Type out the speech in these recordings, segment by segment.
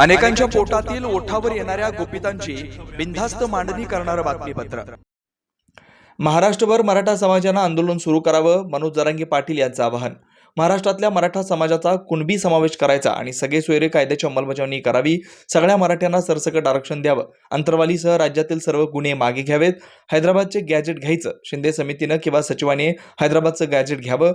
अनेकांच्या पोटातील ओठावर येणाऱ्या गोपितांची बिनधास्त मांडणी करणारं बातमीपत्र. महाराष्ट्रभर मराठा समाजानं आंदोलन सुरू करावं मनोज जरांगे पाटील यांचं आवाहन. महाराष्ट्रातल्या मराठा समाजाचा कुणबी समावेश करायचा आणि सगळे सोयरे कायद्याची अंमलबजावणी करावी सगळ्या मराठ्यांना सरसकट आरक्षण द्यावं अंतरवालीसह राज्यातील सर्व गुन्हे मागे घ्यावेत हैदराबादचे गॅजेट घ्यायचं शिंदे समितीनं किंवा सचिवाने हैदराबादचं गॅजेट घ्यावं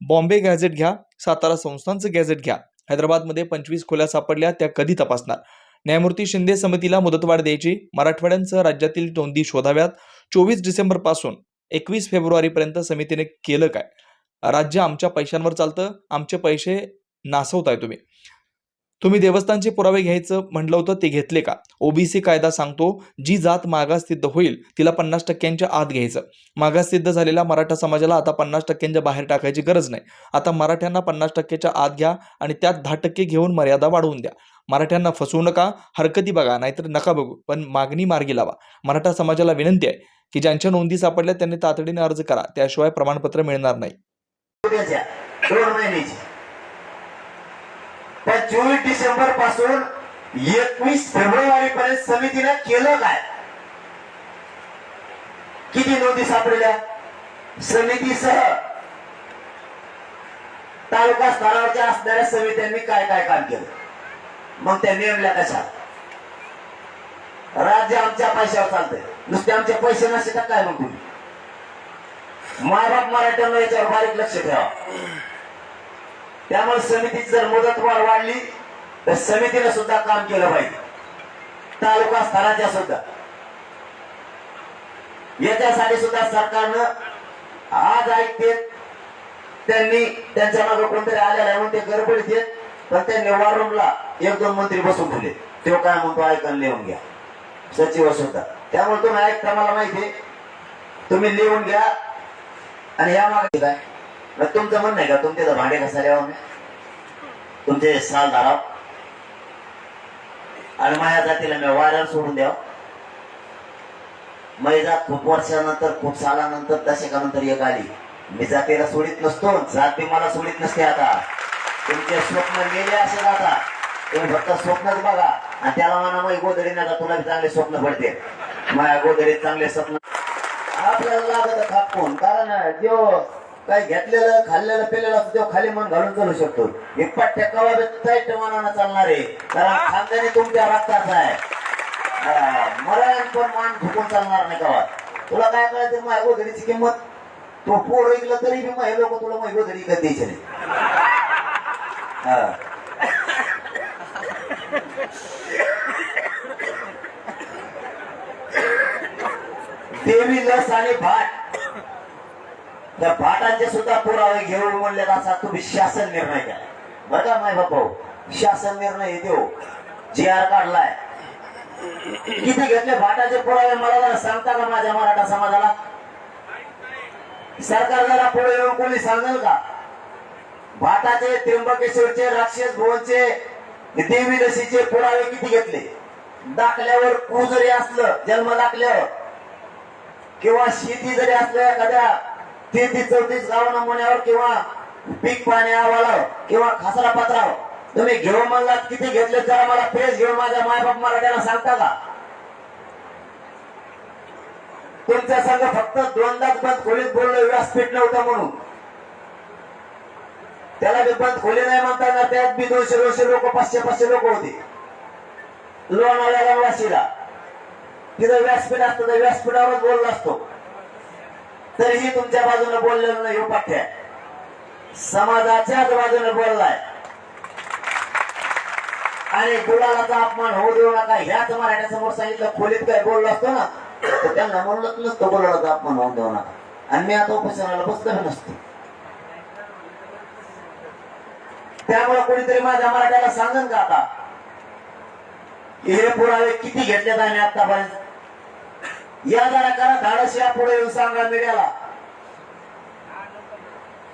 बॉम्बे गॅजेट घ्या सातारा संस्थांचं गॅजेट घ्या हैदराबादमध्ये पंचवीस खोल्या सापडल्या त्या कधी तपासणार? न्यायमूर्ती शिंदे समितीला मुदतवाढ द्यायची मराठवाड्यांसह राज्यातील नोंदी शोधाव्यात. चोवीस डिसेंबरपासून एकवीस फेब्रुवारीपर्यंत समितीने केलं काय? राज्य आमच्या पैशांवर चालतं आमचे पैसे नासवताय तुम्ही. तुम्ही देवस्थानचे पुरावे घ्यायचं म्हटलं होतं ते घेतले का? ओबीसी कायदा सांगतो जी जात मागाससिद्ध होईल तिला पन्नास टक्क्यांच्या आत घ्यायचं. मागाससिद्ध झालेल्या मराठा समाजाला आता पन्नास टक्क्यांच्या बाहेर टाकायची गरज नाही. आता मराठ्यांना पन्नास टक्क्याच्या आत घ्या आणि त्यात दहा टक्के घेऊन मर्यादा वाढवून द्या. मराठ्यांना फसवू नका हरकती बघा नाहीतर नका बघू पण मागणी मार्गी लावा. मराठा समाजाला विनंती आहे की ज्यांच्या नोंदी सापडल्या त्यांनी तातडीने अर्ज करा त्याशिवाय प्रमाणपत्र मिळणार नाही उद्याच्या दोन महिन्याची पण चोवीस डिसेंबरपासून एकवीस फेब्रुवारी पर्यंत समितीनं केलं काय? किती नोंदी सापडल्या? समितीसह तालुका स्तरावरच्या असणाऱ्या समित्यांनी काय काय काम केलं? मग त्या नेमल्या कशा? राज्य आमच्या पैशावर चालतंय. नुसते आमचे पैसे नसे तर काय मग तुम्ही? मायबाप मराठ्यांना याच्यावर बारीक लक्ष ठेवा. त्यामुळे समितीची जर मुदतवाढ वाढली तर समितीला सुद्धा काम केलं पाहिजे. तालुका स्थानाच्या सुद्धा. याच्यासाठी सुद्धा सरकारनं आज ऐकते त्यांनी त्यांच्या मागे कोणतरी आलेला आहे म्हणून ते गडबडीत येत पण त्यांनी वॉरूमला एक दोन मंत्री बसून ठेवले. तो काय म्हणतो ऐकून लिहून घ्या. सचिव सुद्धा. त्यामुळे तुम्ही ऐकता मला माहिती तुम्ही लिहून घ्या आणि या मागे काय? मग तुमचं म्हणणं आहे का? तुमचे तर भांडे घासायला यावं तुमचे साल धाराव. आणि माझ्या जातीला मी वाऱ्यावर सोडून द्याव. मग जात खूप वर्षानंतर खूप सालानंतर दशकानंतर एक आली. मी जातीला सोडित नसतो जात मला सोडित नसते आता. तुमचे स्वप्न गेले असे आता. तुम्ही फक्त स्वप्नच बघा. आणि त्याला म्हणा मग गोदडी नका तुला चांगले स्वप्न पडते माझ्या गोदडीत चांगले स्वप्न आपल्याला लागत खापून कारण जो काय घेतलेलं खाल्लेलं पेलेलं असतो तो खाली मन घालून चालू शकतो. हे पट्ट्या कवा टाईट मनानं चालणार. आहे कारण खानदानी तुमच्या रक्ताचा आहे. मरण पण मान झुकून चालणार नाही कवा. तुला काय कळायचं? माझ्या गोधडीची किंमत? तो पोर ऐकलं तरी बी माझे लोक तुला माझी गोधडी विकत द्यायचे नाही. हा. देवी लस आणि भाट त्या भाटांचे सुद्धा पुरावे घेऊन म्हणले असा तुम्ही शासन निर्णय केला. बरं का माय बापा शासन निर्णय देऊ जी आर काढलाय. किती घेतले भाटाचे पुरावे? मला जरा सांगता का माझ्या मराठा समाजाला? सरकार जरा पुढे येऊन कोणी सांगेल का? भाटाचे त्र्यंबकेश्वरचे राक्षस भुवनचे देवी लसीचे पुरावे किती घेतले? दाखल्यावर कू जरी असलं जन्म दाखल्यावर. किंवा शेती जरी असल्या एखाद्या तीन ते चौतीस गाव नमुन्यावर किंवा पीक पाणी आवाला किंवा खासरा पत्रावर तुम्ही घेऊन म्हणलात किती घेतले जरा मला प्रेस घेऊन माझ्या मायबाप मराठ्याला सांगता का? तुमच्या संघ फक्त दोनदाच बंद खोलीत बोललो व्यासपीठ नव्हतं म्हणून. त्याला बी बंद खोली नाही म्हणता येणार त्यात बी दोनशे दोनशे लोक पाचशे पाचशे लोक होते. लोणावळ्याला वाशीला. तिथं व्यासपीठ असतं तर व्यासपीठावरच बोललो असतो. तरीही तुमच्या बाजूने बोललेलं नाही हो समाजाच्याच बाजूने बोललाय. आणि गुलालाचा अपमान होऊ देऊ नका. ह्याच मराठ्यासमोर सांगितलं खोलीत काय बोललो असतो ना तर त्यांना म्हणलंच नसतं गुलालाचा अपमान होऊ देऊ नका. आणि मी आता उपोषणाला बसलो नसतो. त्यामुळे कोणीतरी माझ्या मराठ्याला सांगन का आता? हे पुरावे किती घेतलेत जाणे आतापर्यंत? या जरा करा धाडस या पुढे येऊन सांगा मीडियाला.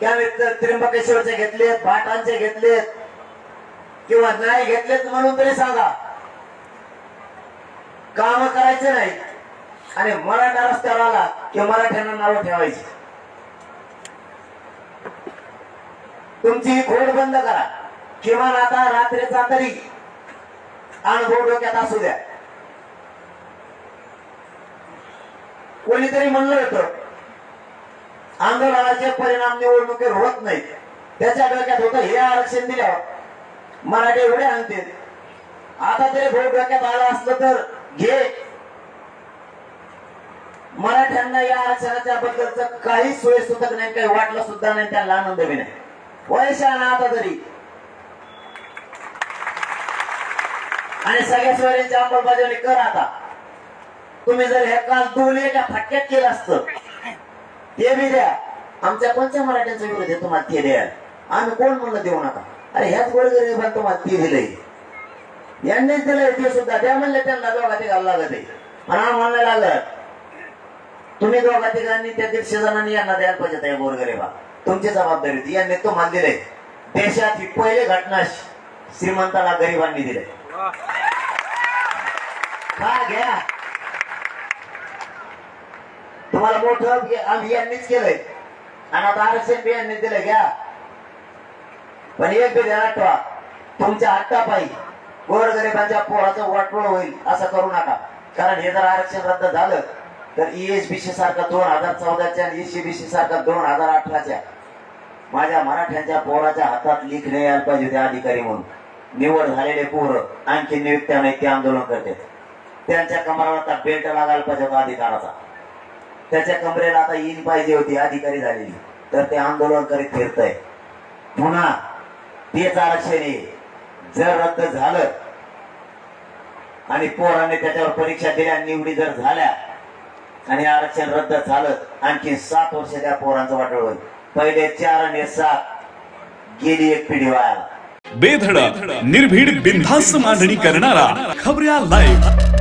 त्या आम्ही त- त्र्यंबकेश्वरचे घेतलेत भाटांचे घेतलेत किंवा नाही घेतलेत म्हणून तरी सांगा. काम करायचे नाही. आणि मराठा रस्त्यावर आला की मराठ्यांना नावं ठेवायची. तुमची ही खोड बंद करा. किमान आता रात्रीचा तरी अनुभव डोक्यात असू द्या. कोणीतरी म्हणलं होतं आंदोलनाचे परिणाम निवडणुकीवर होत नाहीत. त्याच्या डोक्यात होतं हे आरक्षण दिल्यावर मराठी एवढे आणतील आता तरी भाऊ डोक्यात आला असलं तर घे. मराठ्यांना या आरक्षणाच्या बद्दलच काही सोय सुतक नाही काही वाटलं सुद्धा नाही त्यांना आनंद बी नाही. वयशाना आता तरी. आणि सगळ्या सोयऱ्यांची अंमलबजावणी कर आता. तुम्ही जर हे काल दोन एका फटक्यात केलं असतं ते बी द्या. आमच्या कोणत्या मराठ्यांचा विरोध आहे? तुम्हाला ते द्या. आम्ही कोण म्हणलं देऊ नका? अरे ह्याच गोरगरीबांना तुम्हाला ते दिलंय. यांनीच दिलंय ते सुद्धा द्या म्हणले त्यांना दोघा ते घाल लागत आहे. आम्हाला नाही लागत. तुम्ही दोघा तिघांनी त्या दीडशे जणांनी यांना द्यायला पाहिजे त्या गोरगरीबा तुमची जबाबदारी होती. यांनी तुम्हाला दिलंय. देशात ही पहिली घटना श्रीमंताला गरिबांनी दिलंय. का घ्या? तुम्हाला मोठं आम्ही यांनीच केलंय. आणि आता आरक्षण बी यांनी दिलं घ्या. पण एक बी आठवा. तुमच्या हट्टापायी गोरगरिबांच्या पोराचं वाटोळ होईल असं करू नका. कारण हे जर आरक्षण रद्द झालं तर ईएसबीसी सारखा दोन हजार चौदाच्या आणि ईसीबीसी सारखा दोन हजार अठराच्या माझ्या मराठ्यांच्या पोराच्या हातात लिखणे नाही यायला पाहिजे ते अधिकारी म्हणून. निवड झालेले पोर आणखी नियुक्त्या नाही ते आंदोलन करते. त्यांच्या कमरावर आता बेल्ट लागायला पाहिजे होता अधिकाराचा. त्याच्या कमरेला आता येईल पाहिजे होती अधिकारी झालेली. तर ते आंदोलन करीत फिरतय. पुन्हा तेच आरक्षण आहे. जर रद्द झालं आणि पोराने त्याच्यावर परीक्षा दिल्या निवडी जर झाल्या आणि आरक्षण रद्द झालं आणखी सात वर्ष त्या पोरांचं वाटळ होईल. पहिले चार आणि सात गेली एक पिढी वाया बेधडक निर्भीड बिनधास्त मांडणी करणारा खबऱ्या लाईव्ह